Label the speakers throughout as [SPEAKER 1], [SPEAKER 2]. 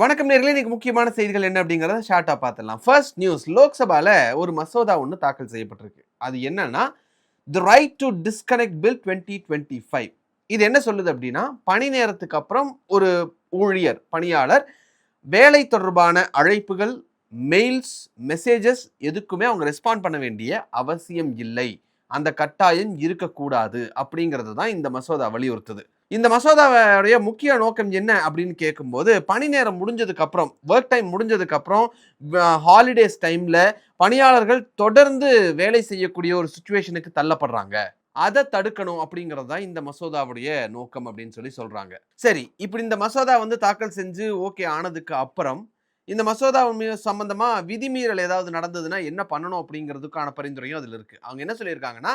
[SPEAKER 1] வணக்கம் நேர்களே இன்னைக்கு முக்கியமான செய்திகள் என்ன அப்படிங்கறத ஷார்ட்டா பார்த்துடலாம். ஃபர்ஸ்ட் நியூஸ் லோக்சபால ஒரு மசோதா ஒன்று தாக்கல் செய்யப்பட்டிருக்கு. அது என்னன்னா the right to disconnect bill twenty twenty five இது என்ன சொல்லுது அப்படின்னா பணி நேரத்துக்கு அப்புறம் ஒரு ஊழியர் பணியாளர் வேலை தொடர்பான அழைப்புகள் மெயில்ஸ் மெசேஜஸ் எதுக்குமே அவங்க ரெஸ்பாண்ட் பண்ண வேண்டிய அவசியம் இல்லை. அந்த கட்டாயம் இருக்கக்கூடாது அப்படிங்கிறது தான் இந்த மசோதா வலியுறுத்துது. இந்த மசோதாவுடைய முக்கிய நோக்கம் என்ன அப்படின்னு கேட்கும்போது பணி நேரம் முடிஞ்சதுக்கு அப்புறம் ஒர்க் டைம் முடிஞ்சதுக்கு அப்புறம் ஹாலிடேஸ் டைம்ல பணியாளர்கள் தொடர்ந்து வேலை செய்யக்கூடிய ஒரு சுச்சுவேஷனுக்கு தள்ளப்படுறாங்க. அதை தடுக்கணும் அப்படிங்கிறது தான் இந்த மசோதாவுடைய நோக்கம் அப்படின்னு சொல்லி சொல்றாங்க. சரி இப்படி இந்த மசோதா வந்து தாக்கல் செஞ்சு ஓகே ஆனதுக்கு அப்புறம் இந்த மசோதா மீ- சம்பந்தமா விதிமீறல் ஏதாவது நடந்ததுன்னா என்ன பண்ணணும் அப்படிங்கிறதுக்கான பரிந்துரையும் அதுல இருக்கு. அவங்க என்ன சொல்லியிருக்காங்கன்னா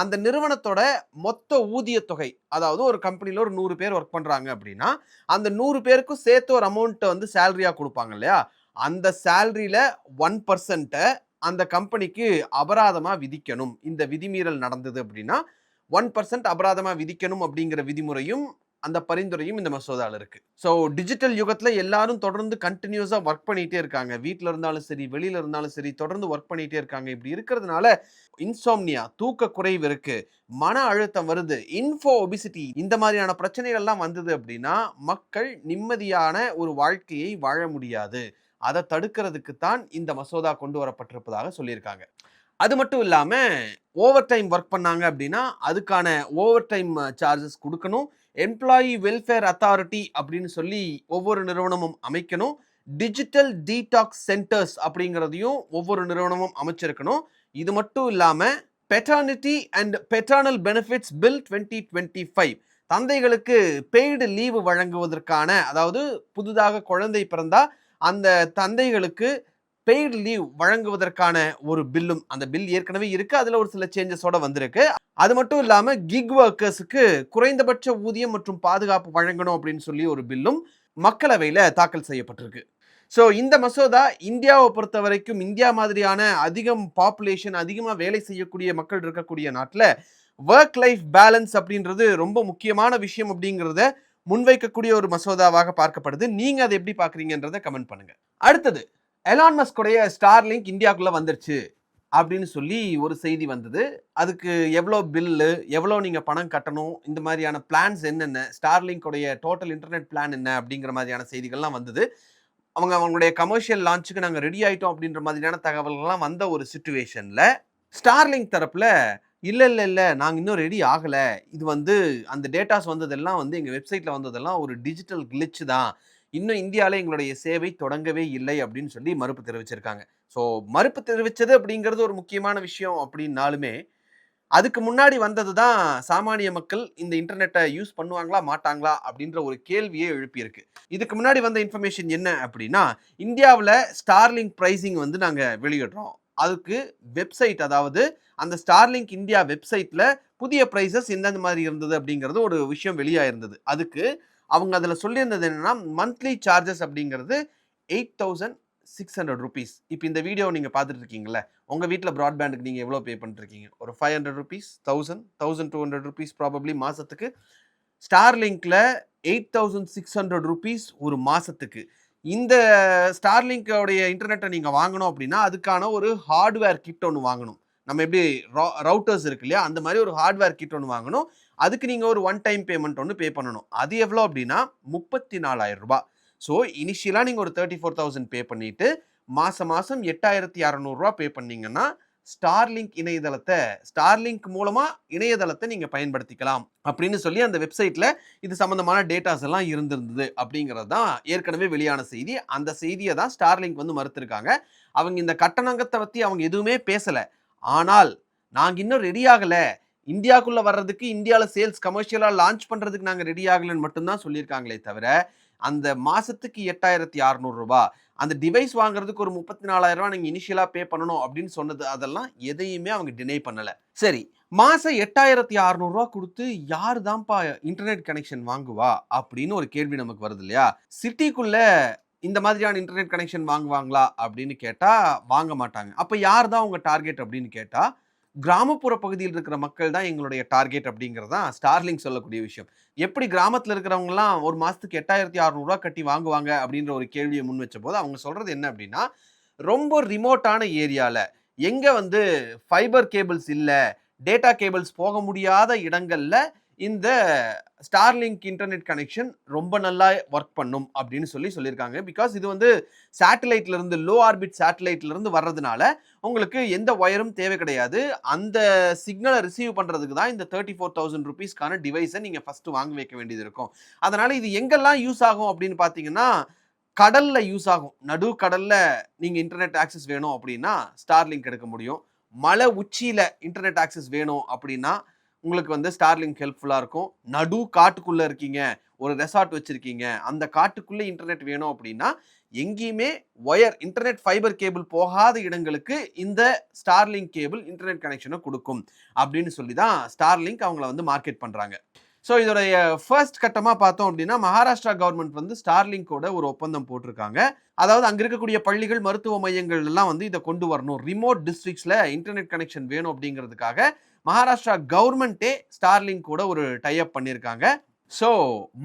[SPEAKER 1] அந்த நிறுவனத்தோட மொத்த ஊதிய தொகை அதாவது ஒரு கம்பெனியில் ஒரு நூறு பேர் ஒர்க் பண்ணுறாங்க அப்படின்னா அந்த நூறு பேருக்கும் சேர்த்து ஒரு அமௌண்ட்டை வந்து சேல்ரியாக கொடுப்பாங்க இல்லையா? அந்த சேல்ரியில் ஒன் பர்சன்ட்டை அந்த கம்பெனிக்கு அபராதமாக விதிக்கணும். இந்த விதிமீறல் நடந்தது அப்படின்னா ஒன் பர்சன்ட் அபராதமாக விதிக்கணும் அப்படிங்கிற விதிமுறையும் அந்த பரிந்துரையும் இந்த மசோதாவில் இருக்கு. ஸோ டிஜிட்டல் யுகத்தில் எல்லாரும் தொடர்ந்து கண்டினியூஸாக ஒர்க் பண்ணிகிட்டே இருக்காங்க. வீட்டில் இருந்தாலும் சரி வெளியில் இருந்தாலும் சரி தொடர்ந்து ஒர்க் பண்ணிகிட்டே இருக்காங்க. இப்படி இருக்கிறதுனால இன்சோம்னியா தூக்க குறைவு இருக்கு. மன அழுத்தம் வருது. இன்ஃபோ ஒபிசிட்டி இந்த மாதிரியான பிரச்சனைகள்லாம் வந்தது அப்படின்னா மக்கள் நிம்மதியான ஒரு வாழ்க்கையை வாழ முடியாது. அதை தடுக்கிறதுக்கு தான் இந்த மசோதா கொண்டு வரப்பட்டிருப்பதாக சொல்லியிருக்காங்க. அது மட்டும் இல்லாமல் ஓவர் டைம் ஒர்க் பண்ணாங்க அப்படின்னா அதுக்கான ஓவர் டைம் சார்ஜஸ் கொடுக்கணும். எம்ப்ளாயி வெல்ஃபேர் அத்தாரிட்டி அப்படின்னு சொல்லி ஒவ்வொரு நிறுவனமும் அமைக்கணும். டிஜிட்டல் டீடாக்ஸ் சென்டர்ஸ் அப்படிங்கிறதையும் ஒவ்வொரு நிறுவனமும் அமைச்சிருக்கணும். இது மட்டும் இல்லாமல் paternity and paternal benefits bill twenty twenty five தந்தைகளுக்கு paid leave வழங்குவதற்கான அதாவது புதிதாக குழந்தை பிறந்தா அந்த தந்தைகளுக்கு பெய்டு லீவ் வழங்குவதற்கான ஒரு பில்லும் அந்த பில் ஏற்கனவே இருக்கு. அதுல ஒரு சில சேஞ்சஸோட வந்திருக்கு. அது மட்டும் இல்லாம கிக் ஒர்க்கர்ஸுக்கு குறைந்தபட்ச ஊதியம் மற்றும் பாதுகாப்பு வழங்கணும் அப்படின்னு சொல்லி ஒரு பில்லும் மக்களவையில தாக்கல் செய்யப்பட்டிருக்கு. ஸோ இந்த மசோதா இந்தியாவை பொறுத்த வரைக்கும் இந்தியா மாதிரியான அதிகம் பாப்புலேஷன் அதிகமாக வேலை செய்யக்கூடிய மக்கள் இருக்கக்கூடிய நாட்டில் ஒர்க் லைஃப் பேலன்ஸ் அப்படின்றது ரொம்ப முக்கியமான விஷயம் அப்படிங்கிறத முன்வைக்கக்கூடிய ஒரு மசோதாவாக பார்க்கப்படுது. நீங்கள் அதை எப்படி பார்க்குறீங்கன்றதை கமெண்ட் பண்ணுங்கள் அடுத்தது எலான் மஸ்குடைய ஸ்டார்லிங்க் இந்தியாவுக்குள்ளே வந்துருச்சு அப்படின்னு சொல்லி ஒரு செய்தி வந்தது. அதுக்கு எவ்வளோ பில்லு எவ்வளோ நீங்கள் பணம் கட்டணும் இந்த மாதிரியான பிளான்ஸ் என்னென்ன ஸ்டார்லிங்கோடைய டோட்டல் இன்டர்நெட் பிளான் என்ன அப்படிங்கிற மாதிரியான செய்திகள்லாம் வந்தது. அவங்க அவங்களுடைய கமர்ஷியல் லான்ச்சுக்கு நாங்கள் ரெடி ஆகிட்டோம் அப்படின்ற மாதிரியான தகவல்கள்லாம் வந்த ஒரு சுச்சுவேஷனில் ஸ்டார்லிங்க் தரப்பில் இல்லை இல்லை இல்லை நாங்கள் இன்னும் ரெடி ஆகலை. இது வந்து அந்த டேட்டாஸ் வந்ததெல்லாம் வந்து எங்கள் வெப்சைட்டில் வந்ததெல்லாம் ஒரு டிஜிட்டல் கிளிச்சு தான். இன்னும் இந்தியாவில் எங்களுடைய சேவை தொடங்கவே இல்லை அப்படின்னு சொல்லி மறுப்பு தெரிவிச்சிருக்காங்க. ஸோ மறுப்பு தெரிவித்தது அப்படிங்கிறது ஒரு முக்கியமான விஷயம் அப்படின்னாலுமே அதுக்கு முன்னாடி வந்தது தான் சாமானிய மக்கள் இந்த இன்டர்நெட்டை யூஸ் பண்ணுவாங்களா மாட்டாங்களா அப்படின்ற ஒரு கேள்வியே எழுப்பியிருக்கு. இதுக்கு முன்னாடி வந்த இன்ஃபர்மேஷன் என்ன அப்படின்னா இந்தியாவில் ஸ்டார்லிங்க் ப்ரைசிங் வந்து நாங்கள் வெளியிடுறோம். அதுக்கு வெப்சைட் அதாவது அந்த ஸ்டார்லிங்க் இந்தியா வெப்சைட்டில் புதிய ப்ரைஸஸ் எந்தெந்த மாதிரி இருந்தது அப்படிங்கிறது ஒரு விஷயம் வெளியாக இருந்தது அதுக்கு அவங்க அதில் சொல்லியிருந்தது என்னென்னா மந்த்லி சார்ஜஸ் அப்படிங்கிறது eight thousand six hundred rupees இப்போ இந்த வீடியோ நீங்கள் பார்த்துட்டு இருக்கீங்களே உங்கள் வீட்டில் ப்ராட்பேண்டுக்கு நீங்கள் எவ்வளோ பே பண்ணிருக்கீங்க ஒரு five hundred rupees thousand thousand two hundred rupees probably மாதத்துக்கு ஸ்டார்லிங்க்கில் eight thousand six hundred rupees ஒரு மாதத்துக்கு இந்த ஸ்டார்லிங்கோடைய இன்டர்நெட்டை நீங்கள் வாங்கணும் அப்படின்னா அதுக்கான ஒரு ஹார்ட்வேர் கிட் ஒன்று வாங்கணும். நம்ம எப்படி ரவுட்டர்ஸ் இருக்கு இல்லையா அந்த மாதிரி ஒரு ஹார்ட்வேர் கிட் ஒன்று வாங்கணும். அதுக்கு நீங்கள் ஒரு ஒன் டைம் பேமெண்ட் ஒன்று பே பண்ணணும். அது எவ்வளோ அப்படின்னா முப்பத்தி நாலாயிரம் ரூபாய் ஸோ இனிஷியலாக நீங்கள் ஒரு தேர்ட்டி ஃபோர் தௌசண்ட் பே பண்ணிவிட்டு மாதம் மாதம் எட்டாயிரத்தி அறநூறுரூவா பே பண்ணீங்கன்னா ஸ்டார்லிங்க் இணையதளத்தை ஸ்டார்லிங்க் மூலமாக இணையதளத்தை நீங்கள் பயன்படுத்திக்கலாம். அப்படின்னு சொல்லி அந்த வெப்சைட்டில் இது சம்மந்தமான டேட்டாஸ் எல்லாம் இருந்திருந்தது அப்படிங்கிறது தான் ஏற்கனவே வெளியான செய்தி. அந்த செய்தியை தான் ஸ்டார்லிங்க் வந்து மறுத்திருக்காங்க. அவங்க இந்த கட்டணங்கத்தை பற்றி அவங்க எதுவுமே பேசலை. ஆனால் நாங்கள் இன்னும் ரெடி ஆகலை. இந்தியாக்குள்ளே வர்றதுக்கு இந்தியாவில் சேல்ஸ் கமர்ஷியலாக லான்ச் பண்ணுறதுக்கு நாங்கள் ரெடி ஆகலைன்னு மட்டும்தான் சொல்லியிருக்காங்களே தவிர அந்த மாதத்துக்கு எட்டாயிரத்தி அறநூறுரூபா அந்த டிவைஸ் வாங்குறதுக்கு ஒரு முப்பத்தி நாலாயிரம் நீங்கள் இனிஷியலாக பே பண்ணணும் அப்படின்னு சொன்னது அதெல்லாம் எதையுமே அவங்க டினை பண்ணலை. சரி மாதம் எட்டாயிரத்தி அறநூறுவா கொடுத்து யார் தான்ப்பா இன்டர்நெட் கனெக்ஷன் வாங்குவா அப்படின்னு ஒரு கேள்வி நமக்கு வருது இல்லையா? சிட்டிக்குள்ள இந்த மாதிரியான இன்டர்நெட் கனெக்ஷன் வாங்குவாங்களா அப்படின்னு கேட்டால் வாங்க மாட்டாங்க. அப்போ யார் தான் உங்கள் டார்கெட் அப்படின்னு கேட்டால் கிராமப்புற பகுதியில் இருக்கிற மக்கள் தான் எங்களுடைய டார்கெட் அப்படிங்கிறது தான் ஸ்டார்லிங் சொல்லக்கூடிய விஷயம். எப்படி கிராமத்தில் இருக்கிறவங்கலாம் ஒரு மாதத்துக்கு எட்டாயிரத்தி அறநூறுவா கட்டி வாங்குவாங்க அப்படின்ற ஒரு கேள்வியை முன் வச்ச போது அவங்க சொல்கிறது என்ன அப்படின்னா ரொம்ப ரிமோட்டான ஏரியாவில் எங்கே வந்து ஃபைபர் கேபிள்ஸ் இல்லை டேட்டா கேபிள்ஸ் போக முடியாத இடங்களில் இந்த ஸ்டார்லிங்க் இன்டர்நெட் கனெக்ஷன் ரொம்ப நல்லா ஒர்க் பண்ணும் அப்படின்னு சொல்லி சொல்லியிருக்காங்க. பிகாஸ் இது வந்து சேட்டலைட்ல இருந்து லோ ஆர்பிட் சேட்டலைட்லேருந்து வர்றதுனால உங்களுக்கு எந்த ஒயரும் தேவை கிடையாது. அந்த சிக்னலை ரிசீவ் பண்ணுறதுக்கு தான் இந்த தேர்ட்டி ஃபோர் தௌசண்ட் ருபீஸ்க்கான டிவைஸை நீங்கள் ஃபஸ்ட்டு வாங்கி வைக்க வேண்டியது இருக்கும். அதனால் இது எங்கெல்லாம் யூஸ் ஆகும் அப்படின்னு பார்த்தீங்கன்னா கடலில் யூஸ் ஆகும். நடு கடலில் நீங்கள் இன்டர்நெட் ஆக்சஸ் வேணும் அப்படின்னா ஸ்டார்லிங்க் எடுக்க முடியும். மலை உச்சியில் இன்டர்நெட் ஆக்சஸ் வேணும் அப்படின்னா உங்களுக்கு வந்து ஸ்டார்லிங்க் ஹெல்ப்ஃபுல்லாக இருக்கும். நடு காட்டுக்குள்ளே இருக்கீங்க. ஒரு ரெசார்ட் வச்சுருக்கீங்க. அந்த காட்டுக்குள்ளே இன்டர்நெட் வேணும் அப்படின்னா எங்கேயுமே ஒயர் இன்டர்நெட் ஃபைபர் கேபிள் போகாத இடங்களுக்கு இந்த ஸ்டார்லிங்க் கேபிள் இன்டர்நெட் கனெக்ஷனை கொடுக்கும். அப்படின்னு சொல்லி தான் ஸ்டார்லிங்க் அவங்கள வந்து மார்க்கெட் பண்ணுறாங்க ஸோ இதோடைய ஃபர்ஸ்ட் கட்டமாக பார்த்தோம் அப்படின்னா மகாராஷ்டிரா கவர்மெண்ட் வந்து ஸ்டார்லிங்கோட ஒரு ஒப்பந்தம் போட்டிருக்காங்க. அதாவது அங்கே இருக்கக்கூடிய பள்ளிகள் மருத்துவ மையங்கள் எல்லாம் வந்து இதை கொண்டு வரணும். ரிமோட் டிஸ்ட்ரிக்ஸில் இன்டர்நெட் கனெக்ஷன் வேணும் அப்படிங்கிறதுக்காக மகாராஷ்டிரா கவர்மெண்ட்டே ஸ்டார்லிங்க் கூட ஒரு டைப் பண்ணியிருக்காங்க. ஸோ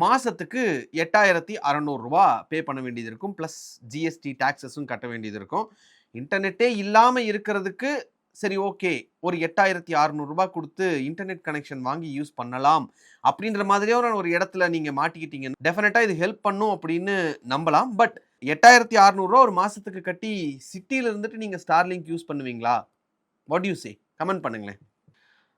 [SPEAKER 1] மாதத்துக்கு எட்டாயிரத்தி அறநூறுரூவா பே பண்ண வேண்டியது இருக்கும். ப்ளஸ் ஜிஎஸ்டி டேக்ஸஸும் கட்ட வேண்டியது இருக்கும். இன்டர்நெட்டே இல்லாமல் இருக்கிறதுக்கு சரி ஓகே. ஒரு எட்டாயிரத்தி அறநூறுபா கொடுத்து இன்டர்நெட் கனெக்ஷன் வாங்கி யூஸ் பண்ணலாம். அப்படின்ற மாதிரியே ஒரு இடத்துல நீங்கள் மாட்டிக்கிட்டீங்க. டெஃபினட்டாக இது ஹெல்ப் பண்ணும் அப்படின்னு நம்பலாம். பட் எட்டாயிரத்தி அறநூறுவா ஒரு மாதத்துக்கு கட்டி சிட்டியில் இருந்துட்டு நீங்கள் ஸ்டார்லிங்க் யூஸ் பண்ணுவீங்களா? வாட் யூ சே கமெண்ட் பண்ணுங்களேன்.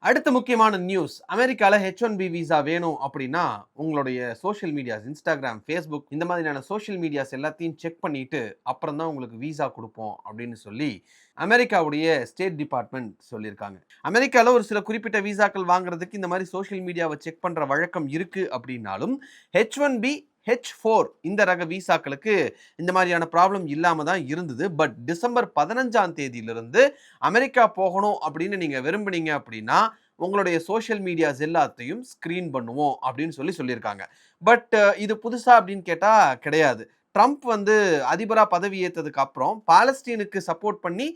[SPEAKER 1] அடுத்த முக்கியமான நியூஸ் அமெரிக்காவில் ஹெச் ஒன் பி விசா வேணும் அப்படின்னா உங்களுடைய சோஷியல் மீடியாஸ் இன்ஸ்டாகிராம் ஃபேஸ்புக் இந்த மாதிரியான சோஷியல் மீடியாஸ் எல்லாத்தையும் செக் பண்ணிட்டு அப்புறம் தான் உங்களுக்கு விசா கொடுப்போம் அப்படின்னு சொல்லி அமெரிக்காவுடைய ஸ்டேட் டிபார்ட்மெண்ட் சொல்லியிருக்காங்க. அமெரிக்காவில் ஒரு சில குறிப்பிட்ட விசாக்கள் வாங்குறதுக்கு இந்த மாதிரி சோஷியல் மீடியாவை செக் பண்ணுற வழக்கம் இருக்குது அப்படின்னாலும் H one B H four இந்த ரக விசாக்களுக்கு இந்த மாதிரியான ப்ராப்ளம் இல்லாமல் தான் இருந்தது. பட் டிசம்பர் பதினஞ்சாம் தேதியிலிருந்து அமெரிக்கா போகணும் அப்படின்னு நீங்கள் விரும்புனீங்க அப்படின்னா உங்களுடைய சோஷியல் மீடியாஸ் எல்லாத்தையும் ஸ்க்ரீன் பண்ணுவோம் அப்படின்னு சொல்லி சொல்லியிருக்காங்க. பட் இது புதுசாக அப்படின்னு கேட்டால் கிடையாது. ட்ரம்ப் வந்து அதிபராக பதவி ஏற்றதுக்கு அப்புறம் பாலஸ்டீனுக்கு சப்போர்ட் பண்ணி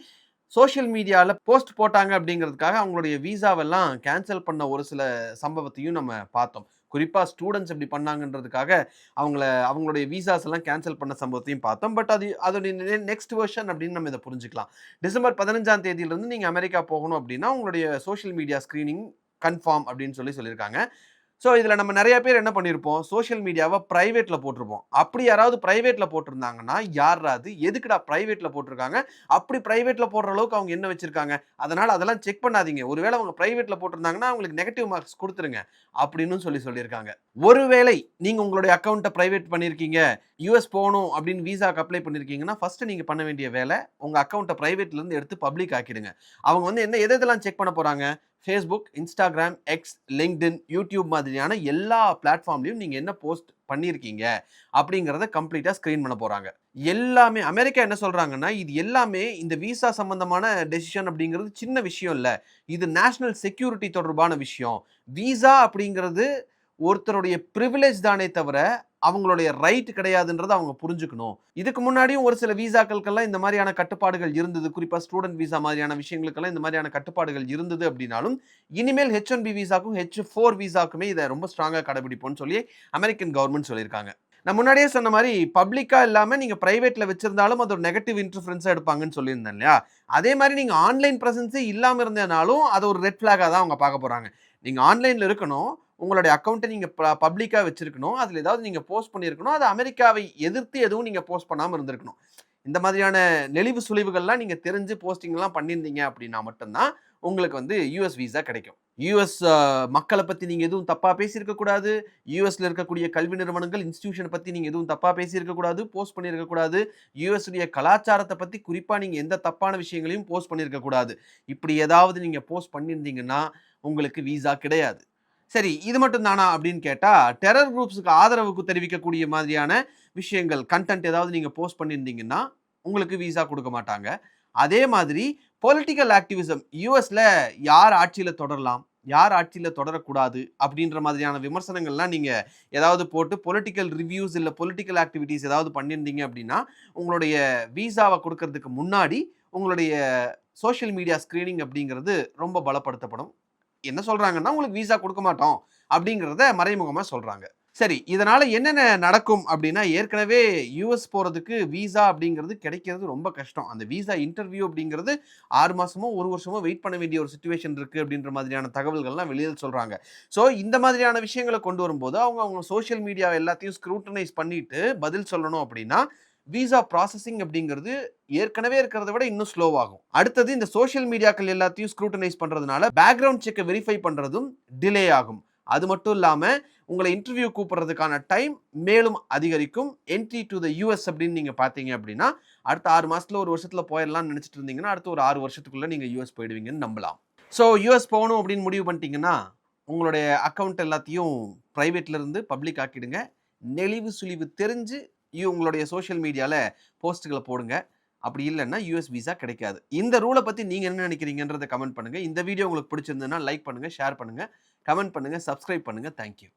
[SPEAKER 1] சோஷியல் மீடியாவில் போஸ்ட் போட்டாங்க அப்படிங்கிறதுக்காக அவங்களுடைய வீசாவெல்லாம் கேன்சல் பண்ண ஒரு சில சம்பவத்தையும் நம்ம பார்த்தோம். குறிப்பாக ஸ்டூடெண்ட்ஸ் இப்படி பண்ணாங்கன்றதுக்காக அவங்கள அவங்களுடைய விசாஸ் எல்லாம் கேன்சல் பண்ண சம்பவத்தையும் பார்த்தோம். பட் அது அதோடைய நெக்ஸ்ட் வெர்ஷன் அப்படின்னு நம்ம இதை புரிஞ்சுக்கலாம். டிசம்பர் பதினஞ்சாம் தேதியிலிருந்து நீங்கள் அமெரிக்கா போகணும் அப்படின்னா உங்களுடைய சோஷியல் மீடியா ஸ்க்ரீனிங் கன்ஃபார்ம் அப்படின்னு சொல்லி சொல்லியிருக்காங்க. ஸோ இதில் நம்ம நிறைய பேர் என்ன பண்ணியிருப்போம் சோஷியல் மீடியாவை ப்ரைவேட்டில் போட்டிருப்போம். அப்படி யாராவது ப்ரைவேட்டில் போட்டிருந்தாங்கன்னா யாராவது எதுக்குடா ப்ரைவேட்டில் போட்டிருக்காங்க? அப்படி ப்ரைவேட்டில் போடுற அளவுக்கு அவங்க என்ன வச்சுருக்காங்க? அதனால் அதெல்லாம் செக் பண்ணாதீங்க. ஒருவேளை அவங்க ப்ரைவேட்டில் போட்டிருந்தாங்கன்னா அவங்களுக்கு நெகட்டிவ் மார்க்ஸ் கொடுத்துருங்க. அப்படின்னு சொல்லி சொல்லியிருக்காங்க. ஒருவேளை நீங்கள் உங்களுடைய அக்கௌண்ட்டை ப்ரைவேட் பண்ணியிருக்கீங்க யூஎஸ் போகணும் அப்படின்னு விசாக்கு அப்ளை பண்ணியிருக்கீங்கன்னா ஃபஸ்ட்டு நீங்கள் பண்ண வேண்டிய வேலை உங்கள் அக்கௌண்ட்டை ப்ரைவேட்லேருந்து எடுத்து பப்ளிக் ஆக்கிடுங்க. அவங்க வந்து என்ன எதெல்லாம் செக் பண்ண போகிறாங்க Facebook Instagram X LinkedIn YouTube மாதிரியான எல்லா பிளாட்ஃபார்ம்லையும் நீங்கள் என்ன போஸ்ட் பண்ணியிருக்கீங்க அப்படிங்கிறத கம்ப்ளீட்டாக ஸ்க்ரீன் பண்ண போகிறாங்க எல்லாமே அமெரிக்கா என்ன சொல்கிறாங்கன்னா இது எல்லாமே இந்த விசா சம்மந்தமான டெசிஷன் அப்படிங்கிறது சின்ன விஷயம் இல்லை. இது நேஷனல் செக்யூரிட்டி தொடர்பான விஷயம். விசா அப்படிங்கிறது ஒருத்தருடைய ப்ரிவிலேஜ் தானே தவிர அவங்களுடைய ரைட் கிடையாதுன்றதை அவங்க புரிஞ்சுக்கணும். இதுக்கு முன்னாடியும் ஒரு சில விசாக்களுக்கெல்லாம் இந்த மாதிரியான கட்டுப்பாடுகள் இருந்தது. குறிப்பாக ஸ்டூடெண்ட் விசா மாதிரியான விஷயங்களுக்கெல்லாம் இந்த மாதிரியான கட்டுப்பாடுகள் இருந்தது அப்படின்னாலும் இனிமேல் ஹெச் ஒன் பி விசாக்கும் ஹெச் ஃபோர் விசாக்குமே இதை ரொம்ப ஸ்ட்ராங்காக கடைபிடிப்போம்னு சொல்லி அமெரிக்கன் கவர்மெண்ட் சொல்லியிருக்காங்க. நான் முன்னாடியே சொன்ன மாதிரி பப்ளிக்காக இல்லாமல் நீங்கள் ப்ரைவேட்டில் வச்சிருந்தாலும் அது ஒரு நெகட்டிவ் இன்டர்ஃபரன்ஸாக எடுப்பாங்கன்னு சொல்லியிருந்தேன் இல்லையா? அதே மாதிரி நீங்கள் ஆன்லைன் ப்ரெசன்ஸே இல்லாமல் இருந்தனாலும் அது ஒரு ரெட் ஃப்ளாகாக தான் அவங்க பார்க்க போகிறாங்க நீங்கள் ஆன்லைனில் இருக்கணும் உங்களுடைய அக்கௌண்ட்டை நீங்கள் பப்ளிக்காக வச்சுருக்கணும். அதில் ஏதாவது நீங்கள் போஸ்ட் பண்ணியிருக்கணும். அது அமெரிக்காவை எதிர்த்து எதுவும் நீங்கள் போஸ்ட் பண்ணாமல் இருந்திருக்கணும். இந்த மாதிரியான நெளிவு சுழிவுகள்லாம் நீங்கள் தெரிஞ்சு போஸ்டிங்லாம் பண்ணியிருந்தீங்க அப்படின்னா மட்டும்தான் உங்களுக்கு வந்து யூஎஸ் விசா கிடைக்கும். யூஎஸ் மக்களை பற்றி நீங்கள் எதுவும் தப்பாக பேசியிருக்கக்கூடாது யூஎஸில் இருக்கக்கூடிய கல்வி நிறுவனங்கள் இன்ஸ்டியூஷனை பற்றி நீங்கள் எதுவும் தப்பாக பேசியிருக்கக்கூடாது போஸ்ட் பண்ணியிருக்கக்கூடாது யூஎஸ்டைய கலாச்சாரத்தை பற்றி குறிப்பாக நீங்கள் எந்த தப்பான விஷயங்களையும் போஸ்ட் பண்ணியிருக்கக்கூடாது இப்படி ஏதாவது நீங்கள் போஸ்ட் பண்ணியிருந்தீங்கன்னா உங்களுக்கு விசா கிடையாது. சரி இது மட்டும் தானா அப்படின்னு கேட்டால் டெரர் குரூப்ஸுக்கு ஆதரவுக்கு தெரிவிக்கக்கூடிய மாதிரியான விஷயங்கள் கண்டென்ட் ஏதாவது நீங்கள் போஸ்ட் பண்ணியிருந்தீங்கன்னா உங்களுக்கு விசா கொடுக்க மாட்டாங்க. அதே மாதிரி பொலிட்டிக்கல் ஆக்டிவிசம் யூஎஸில் யார் ஆட்சியில் தொடரலாம் யார் ஆட்சியில் தொடரக்கூடாது அப்படின்ற மாதிரியான விமர்சனங்கள்லாம் நீங்கள் ஏதாவது போட்டு பொலிட்டிக்கல் ரிவ்யூஸ் இல்லை பொலிட்டிக்கல் ஆக்டிவிட்டீஸ் ஏதாவது பண்ணியிருந்தீங்க அப்படின்னா உங்களுடைய விசாவை கொடுக்கறதுக்கு முன்னாடி உங்களுடைய சோஷியல் மீடியா ஸ்க்ரீனிங் அப்படிங்கிறது ரொம்ப பலப்படுத்தப்படும். என்ன சொல்கிறாங்கன்னா உங்களுக்கு விசா கொடுக்க மாட்டோம் அப்படிங்கிறத மறைமுகமாக சொல்கிறாங்க சரி இதனால் என்னென்ன நடக்கும் அப்படின்னா ஏற்கனவே யூஎஸ் போகிறதுக்கு விசா அப்படிங்கிறது கிடைக்கிறது ரொம்ப கஷ்டம். அந்த விசா இன்டர்வியூ அப்படிங்கிறது ஆறு மாதமோ ஒரு வருஷமோ வெயிட் பண்ண வேண்டிய ஒரு சுச்சுவேஷன் இருக்குது அப்படின்ற மாதிரியான தகவல்கள்லாம் வெளியில் சொல்கிறாங்க ஸோ இந்த மாதிரியான விஷயங்களை கொண்டு வரும்போது அவங்க அவங்க சோஷியல் மீடியா எல்லாத்தையும் ஸ்க்ரூட்டனைஸ் பண்ணிட்டு பதில் சொல்லணும் அப்படின்னா விசா ப்ராசஸிங் அப்படிங்கிறது ஏற்கனவே இருக்கிறத விட இன்னும் ஸ்லோவாகும் அடுத்தது இந்த சோஷியல் மீடியாக்கள் எல்லாத்தையும் ஸ்க்ரூட்டனைஸ் பண்ணுறதுனால பேக்ரவுண்ட் செக்கை வெரிஃபை பண்ணுறதும் டிலே ஆகும். அது மட்டும் இல்லாமல் உங்களை இன்டர்வியூ கூப்பிட்றதுக்கான டைம் மேலும் அதிகரிக்கும். என்ட்ரி டு த யூஎஸ் அப்படின்னு நீங்கள் பார்த்தீங்க அப்படின்னா அடுத்த ஆறு மாதத்தில் ஒரு வருஷத்தில் போயிடலாம்னு நினச்சிட்டு இருந்தீங்கன்னா அடுத்த ஒரு ஆறு வருஷத்துக்குள்ளே நீங்கள் யூஎஸ் போயிடுவீங்கன்னு நம்பலாம். ஸோ யூஎஸ் போகணும் அப்படின்னு முடிவு பண்ணிட்டீங்கன்னா உங்களுடைய அக்கௌண்ட் எல்லாத்தையும் ப்ரைவேட்ல இருந்து பப்ளிக் ஆக்கிடுங்க. நெளிவு சுழிவு தெரிஞ்சு உங்களுடைய சோஷியல் மீடியாவில் போஸ்ட்டுகளை போடுங்க. அப்படி இல்லைன்னா யூஎஸ் விசா கிடைக்காது. இந்த ரூலை பற்றி நீங்கள் என்ன நினைக்கிறீங்கன்றதை கமெண்ட் பண்ணுங்கள் இந்த வீடியோ உங்களுக்கு பிடிச்சிருந்ததுன்னா லைக் பண்ணுங்கள் ஷேர் பண்ணுங்கள் கமெண்ட் பண்ணுங்கள் சப்ஸ்கிரைப் பண்ணுங்கள் தேங்க்யூ